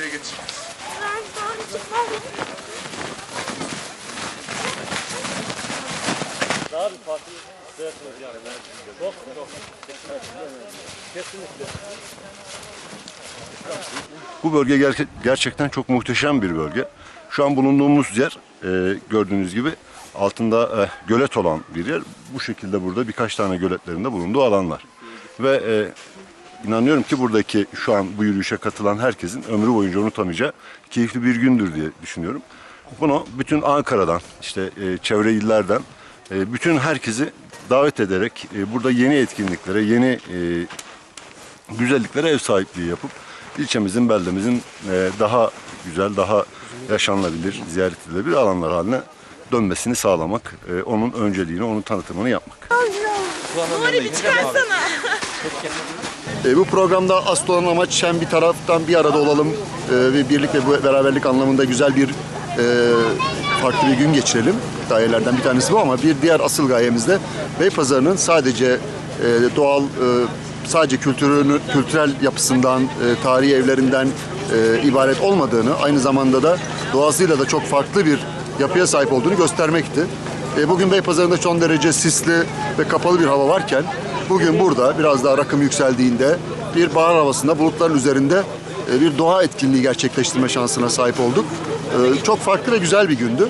Ortaya geç. Ben doğru çıkmadım. Daha bir parti istiyorsunuz şey yani. Çok çok. Kesinlikle. Bu bölge gerçekten çok muhteşem bir bölge. Şu an bulunduğumuz yer e, gördüğünüz gibi altında e, gölet olan bir yer. Bu şekilde burada birkaç tane göletlerinde bulunduğu alanlar. Ve e, inanıyorum ki buradaki şu an bu yürüyüşe katılan herkesin ömrü boyunca unutamayacağı keyifli bir gündür diye düşünüyorum. Bunu bütün Ankara'dan, işte e, çevre illerden, e, bütün herkesi davet ederek e, burada yeni etkinliklere, yeni e, güzelliklere ev sahipliği yapıp ilçemizin, beldemizin e, daha güzel, daha yaşanılabilir, ziyaret edilebilir alanlar haline dönmesini sağlamak, e, onun önceliğini, onun tanıtımını yapmak. Nuri bir çıkarsana. E, bu programda asıl olan amaç hem bir taraftan bir arada olalım e, ve birlik ve beraberlik anlamında güzel bir e, farklı bir gün geçirelim. Gayelerden bir tanesi bu ama bir diğer asıl gayemiz de Beypazarı'nın sadece e, doğal, e, sadece kültürünü, kültürel yapısından, e, tarihi evlerinden e, ibaret olmadığını, aynı zamanda da doğasıyla da çok farklı bir yapıya sahip olduğunu göstermekti. E, Bugün Beypazarı'nda son derece sisli ve kapalı bir hava varken bugün burada biraz daha rakım yükseldiğinde bir bahar havasında bulutların üzerinde e, bir doğa etkinliği gerçekleştirme şansına sahip olduk. E, Çok farklı ve güzel bir gündü.